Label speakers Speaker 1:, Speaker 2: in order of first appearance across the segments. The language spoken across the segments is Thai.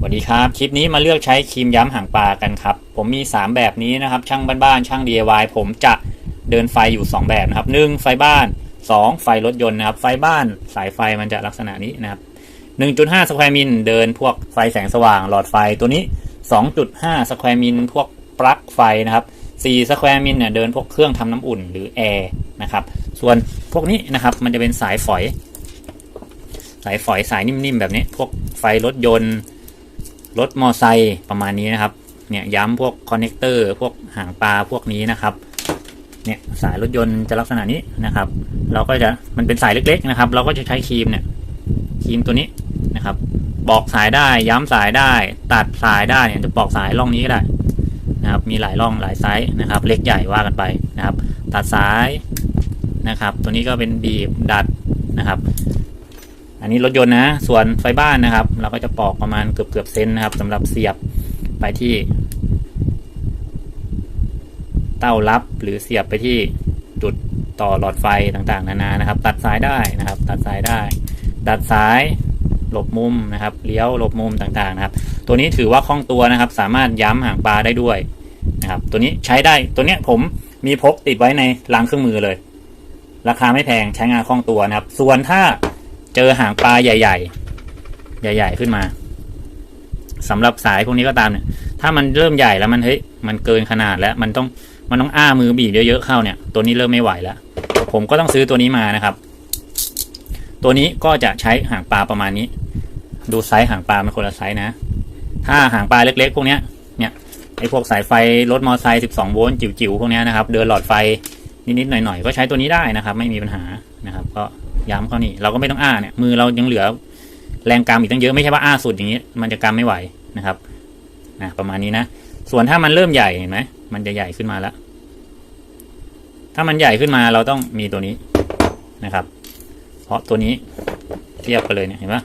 Speaker 1: สวัสดีครับ คลิปนี้มาเลือกใช้ครีมย้ำหางปลากันครับ ผมมี 3 แบบนี้นะครับ ช่างบ้านๆช่าง DIY ผมจะเดินไฟอยู่ 2 แบบนะครับ 1 ไฟบ้าน 2 ไฟรถยนต์นะครับ ไฟบ้านสายไฟมันจะลักษณะนี้นะครับ 1.5 สแควร์มิลเดินพวกไฟแสงสว่างหลอดไฟตัวนี้ 2.5 สแควร์มิลพวกปลั๊กไฟนะครับ 4 สแควร์มิลเนี่ยเดินพวกเครื่องทำน้ำอุ่นหรือแอร์นะครับ ส่วนพวกนี้นะครับมันจะเป็นสายฝอย สายฝอยสายนิ่มๆแบบนี้ พวกไฟรถยนต์ รถมอไซค์ประมาณนี้นะครับ เนี่ยย้ำพวกคอนเนคเตอร์พวกหางปลาพวกนี้นะครับ เนี่ยสายรถยนต์จะลักษณะนี้นะครับ เราก็จะมันเป็นสายเล็ก ๆนะครับ เราก็จะใช้ครีมเนี่ยครีมตัวนี้นะครับบอกสายได้ย้ำสายได้ ตัดสายได้เนี่ยจะบอกสายร่องนี้ก็ได้นะครับ มีหลายร่องหลายไซส์นะครับ เล็กใหญ่ว่ากันไปนะครับ ตัดสายนะครับ ตัวนี้ก็เป็นบีบดัดนะครับ อันนี้รถยนต์นะ ส่วนไฟบ้านนะครับ เราก็จะปอกประมาณเกือบเกือบเซนนะครับสำหรับเสียบไปที่ เต้ารับหรือเสียบไปที่จุดต่อหลอดไฟต่างๆ นานานะครับ ตัดสายได้นะครับ ตัดสายได้ ตัดสายหลบมุมนะครับเลี้ยวหลบมุมต่างๆนะครับ ตัวนี้ถือว่าคล่องตัวนะครับ สามารถย้ำหางปลาได้ด้วยนะครับ ตัวนี้ใช้ได้ตัวเนี้ยผมมีพกติดไว้ในรางเครื่องมือเลย ราคาไม่แพงใช้งานคล่องตัวนะครับ ส่วนถ้า เจอหางปลาใหญ่ ๆ ใหญ่ ๆ ขึ้นมาสำหรับสายพวกนี้ก็ตามเนี่ย ถ้ามันเริ่มใหญ่แล้วมันเฮ้ยมันเกินขนาดแล้วมันต้องมันต้องอ้ามือบีบเยอะๆเข้าเนี่ย ตัวนี้เริ่มไม่ไหวแล้ว ผมก็ต้องซื้อตัวนี้มานะครับ ตัวนี้ก็จะใช้หางปลาประมาณนี้ ดูไซส์หางปลาเป็นคนละไซส์นะ ถ้าหางปลาเล็ก ๆ พวกเนี้ยเนี่ยไอพวกสายไฟรถมอเตอร์ไซค์12 โวลต์จิ๋วๆพวกเนี้ยนะครับ เดินหลอดไฟนิดๆหน่อยๆ ก็ใช้ตัวนี้ได้นะครับ ไม่มีปัญหานะครับ ก็ ย้ำเข้านี่เราก็ไม่ต้องอ้าเนี่ยมือเรายังเหลือแรงกำอีกตั้งเยอะไม่ใช่ว่าอ้าสุดอย่างนี้ มันจะกำไม่ไหวนะครับนะประมาณนี้นะ ส่วนถ้ามันเริ่มใหญ่เห็นไหมมันจะใหญ่ขึ้นมาแล้ว ถ้ามันใหญ่ขึ้นมาเราต้องมีตัวนี้นะครับ เพราะตัวนี้เทียบกันเลยเนี่ยเห็นปะ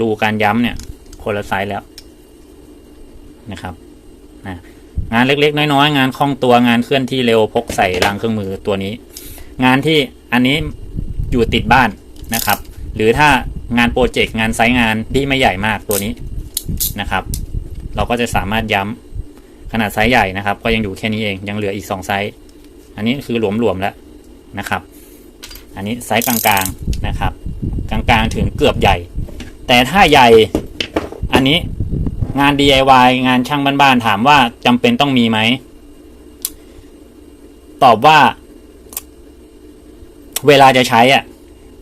Speaker 1: รูการย้ำเนี่ยคนละไซส์แล้วนะครับนะงานเล็กๆ น้อยๆงานคล่องตัวงานเคลื่อนที่เร็วพกใส่รางเครื่องมือตัวนี้ งานที่อันนี้ อยู่ติดบ้านนะครับ หรือถ้างานโปรเจกต์งานไซต์งานที่ไม่ใหญ่มากตัวนี้นะครับ เราก็จะสามารถย้ำขนาดไซส์ใหญ่นะครับ ก็ยังอยู่แค่นี้เองยังเหลืออีก 2 ไซส์ อันนี้คือหลวมๆแล้วนะครับ อันนี้ไซส์กลางๆนะครับ กลางๆถึงเกือบใหญ่ แต่ถ้าใหญ่อันนี้งาน DIY งานช่างบ้านๆถามว่าจำเป็นต้องมีไหม ตอบว่า เวลาจะใช้อะ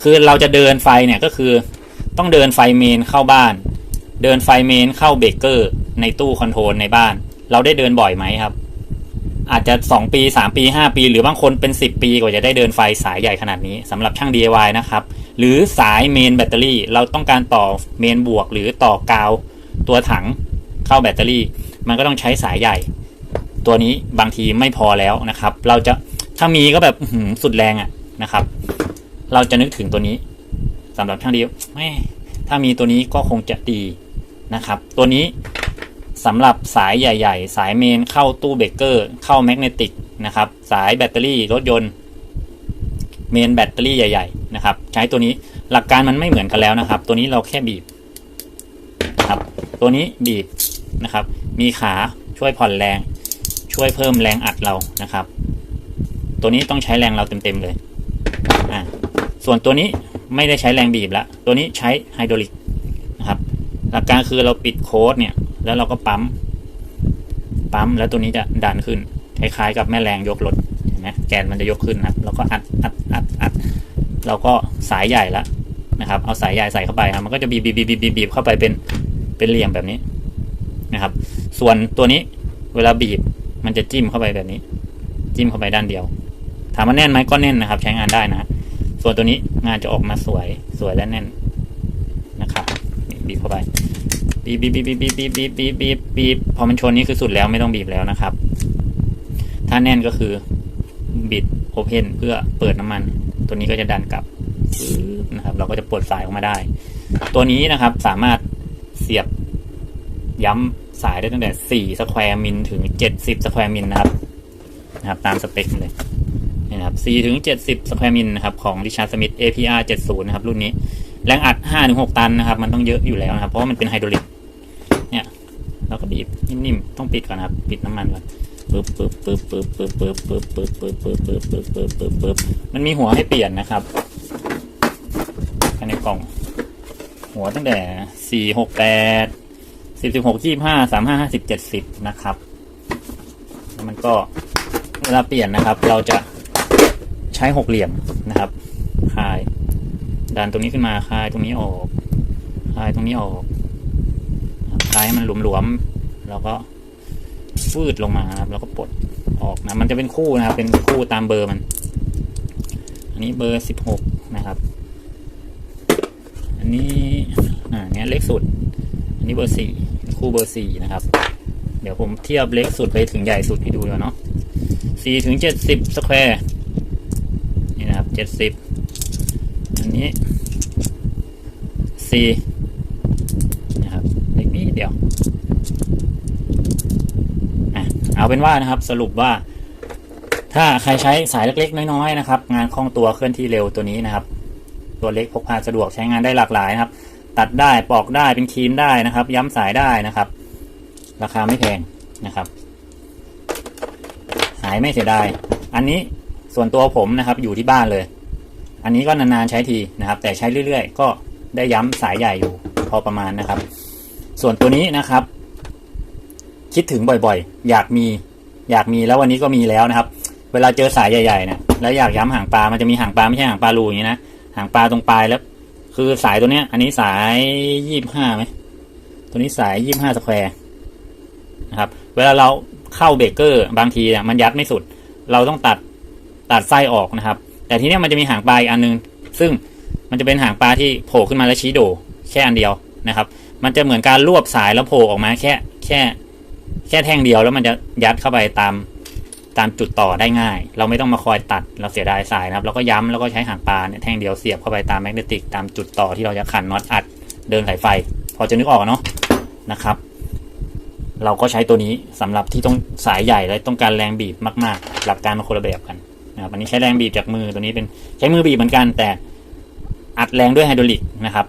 Speaker 1: คือเราจะเดินไฟเนี่ยก็คือต้องเดินไฟเมนเข้าบ้าน เดินไฟเมนเข้าเบรกเกอร์ในตู้คอนโทรลในบ้าน เราได้เดินบ่อยไหมครับ อาจจะ 2 ปี 3 ปี 5 ปี หรือบางคนเป็น 10 ปีกว่าจะได้เดินไฟสายใหญ่ขนาดนี้สำหรับช่าง DIY นะครับ หรือสายเมนแบตเตอรี่ เราต้องการต่อเมนบวก หรือต่อกาวตัวถังเข้าแบตเตอรี่ มันก็ต้องใช้สายใหญ่ ตัวนี้บางทีไม่พอแล้วนะครับ เราจะถ้ามีก็แบบหือสุดแรงอะ นะครับ เราจะนึกถึงตัวนี้สำหรับช่างดีแม่ถ้ามีตัวนี้ก็คงจะดีนะครับ ตัวนี้สำหรับสายใหญ่ ๆ สายเมนเข้าตู้เบรกเกอร์ เข้าแมกเนติกนะครับ สายแบตเตอรี่รถยนต์ เมนแบตเตอรี่ใหญ่ ๆ นะครับ ใช้ตัวนี้หลักการมันไม่เหมือนกันแล้วนะครับ ตัวนี้เราแค่บีบนะครับ ตัวนี้บีบนะครับ มีขาช่วยผ่อนแรง ช่วยเพิ่มแรงอัดเรานะครับ ตัวนี้ต้องใช้แรงเราเต็มๆเลย อ่าส่วนตัวนี้ไม่ได้ใช้แรงบีบแล้วตัวนี้ใช้ไฮดรอลิกนะครับหลักการคือเราปิดโค้ดเนี่ยแล้วเราก็ปั๊มปั๊มแล้วตัวนี้จะดันขึ้นคล้ายๆกับแม่แรงยกรถเห็นไหมแกนมันจะยกขึ้นนะครับแล้วก็อัดอัดอัดอัดเราก็สายใหญ่ล้วนะครับ เอาสายใหญ่ใส่เข้าไปครับมันก็จะบีบบีบบีบบีบบีบเข้าไปเป็นเป็นเหลี่ยมแบบนี้นะครับ ส่วนตัวนี้เวลาบีบมันจะจิ้มเข้าไปแบบนี้ จิ้มเข้าไปด้านเดียว ถามว่าแน่นไหมก็แน่นนะครับ ใช้งานได้นะ ส่วนตัวนี้งานจะออกมาสวยสวยและแน่นนะครับบีบเข้าไปบีบบีบบีบบีบบีบบีบบีบบีบบีบพอมันชนนี่คือสุดแล้วไม่ต้องบีบแล้วนะครับ ถ้าแน่นก็คือบิดโอเพนเพื่อเปิดน้ำมัน ตัวนี้ก็จะดันกลับนะครับ เราก็จะปลดสายออกมาได้ ตัวนี้นะครับสามารถเสียบย้ำสายได้ตั้งแต่4สแควร์มิลถึง 70สแควร์มิลนะครับนะครับ ตามสเปคเลย นี่นะครับ4ถึง70สแควร์มิลนะครับของ Richard Smith APR 70นะครับรุ่นนี้ แรงอัด5-6ตันนะครับ มันต้องเยอะอยู่แล้วนะครับ เพราะามันเป็นไฮดรอลิกเนี่ยเราก็บีบนิ่มๆต้องปิดก่อนนะครับ ปิดน้ำมันก่อนปึ๊บปึ๊บปึ๊บปึ๊บปึ๊บปึ๊บปึ๊บปึ๊บปึ๊บปึ๊บปึ๊บปึ๊บปึ๊บปึ๊บปึ๊บมันมีหัวให้เปลี่ยนนะครับภายในกล่อง หัวตั้งแต่สี่หกแปดสิบสิบหกยี่ห้าสามห้าห้าสิบเจ็ดสิบนะครับ แล้วมันก็เวลาเปลี่ยนนะครับ เราจะ ช้หกเหลี่ยมนะครับคลาย ดันตรงนี้ขึ้นมาคลายตรงนี้ออกคลายตรงนี้ออกคลายให้มันหลวมๆแล้วก็ฟืดลงมาครับ แล้วก็ปลดออกนะ มันจะเป็นคู่นะครับ เป็นคู่ตามเบอร์มัน อันนี้เบอร์สิบหกนะครับ อันนี้อ่าเนี้ยเล็กสุด อันนี้เบอร์สี่คู่เบอร์สี่นะครับ เดี๋ยวผมเทียบเล็กสุดไปถึงใหญ่สุดให้ดูดีกว่าเนาะสี่ถึงเจ็ดสิบสแควร์ นี่นะครับเจ็ดสิบอันนี้สี่นะครับเล็กนิดเดียวเอาเป็นว่านะครับสรุปว่า ถ้าใครใช้สายเล็กๆ น้อยๆนะครับ งานคล่องตัวเคลื่อนที่เร็วตัวนี้นะครับ ตัวเล็กพกพาสะดวกใช้งานได้หลากหลายนะครับ ตัดได้ปอกได้เป็นครีมได้นะครับ ย้ำสายได้นะครับ ราคาไม่แพงนะครับ หายไม่เสียดาย อันนี้ ส่วนตัวผมนะครับอยู่ที่บ้านเลย อันนี้ก็นานๆใช้ทีนะครับ แต่ใช้เรื่อยๆ ก็ได้ย้ำสายใหญ่อยู่พอประมาณนะครับ ส่วนตัวนี้นะครับ คิดถึงบ่อยๆ อยากมีอยากมีแล้ววันนี้ก็มีแล้วนะครับ เวลาเจอสายใหญ่ๆเนี่ยแล้วอยากย้ำหางปลามันจะมีหางปลาไม่ใช่หางปลารูอย่างนี้นะหางปลาตรงปลายแล้ว คือสายตัวเนี้ย อันนี้สายยี่บห้าไหมตัวนี้สายยี่บห้าสแควร์นะครับ เวลาเราเข้าเบรกเกอร์บางทีเนี่ยมันยัดไม่สุด เราต้องตัด ตัดไส้ออกนะครับ แต่ทีนี้มันจะมีหางปลาอีกอันนึง ซึ่งมันจะเป็นหางปลาที่โผล่ขึ้นมาแล้วชี้โดแค่อันเดียวนะครับ มันจะเหมือนการรวบสายแล้วโผล่ออกมาแค่แค่แค่แท่งเดียวแล้วมันจะยัดเข้าไปตามตามจุดต่อได้ง่าย เราไม่ต้องมาคอยตัดเราเสียดายสายนะครับแล้วก็ย้ำแล้วก็ใช้หางปลาเนี่ยแท่งเดียวเสียบเข้าไปตามแมกเนติกตามจุดต่อที่เราจะขันน็อตอัดเดินสายไฟ พอจะนึกออกเนาะนะครับ เราก็ใช้ตัวนี้สำหรับที่ต้องสายใหญ่และต้องการแรงบีบมาก ๆ หลักการมันคนละแบบกัน นะครับอันนี้ใช้แรงบีบจากมือตัวนี้เป็นใช้มือบีบเหมือนกัน แต่อัดแรงด้วยไฮดรอลิกนะครับ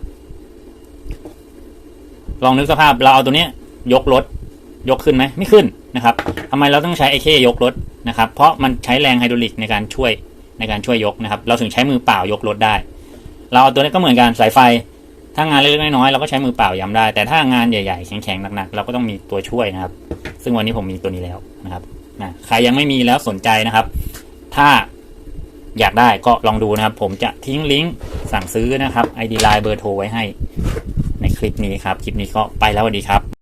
Speaker 1: ลองนึกสภาพเราเอาตัวนี้ยยกรถยกขึ้นไหมไม่ขึ้นนะครับทำไมเราต้องใช้ไอเคยกรถนะครับ เพราะมันใช้แรงไฮดรอลิกในการช่วยในการช่วยยกนะครับ เราถึงใช้มือเปล่ายกรถได้ เราเอาตัวนี้ก็เหมือนกันสายไฟ ถ้างานเล็กๆน้อยๆเราก็ใช้มือเปล่าย้ำได้ แต่ถ้างานใหญ่ๆแข็งๆหนักๆเราก็ต้องมีตัวช่วยนะครับ ซึ่งวันนี้ผมมีตัวนี้แล้วนะครับนะใครยังไม่มีแล้วสนใจนะครับ ถ้าอยากได้ก็ลองดูนะครับ ผมจะทิ้งลิงก์สั่งซื้อนะครับ ID Line เบอร์โทรไว้ให้ในคลิปนี้ครับ คลิปนี้ก็ไปแล้วสวัสดีครับ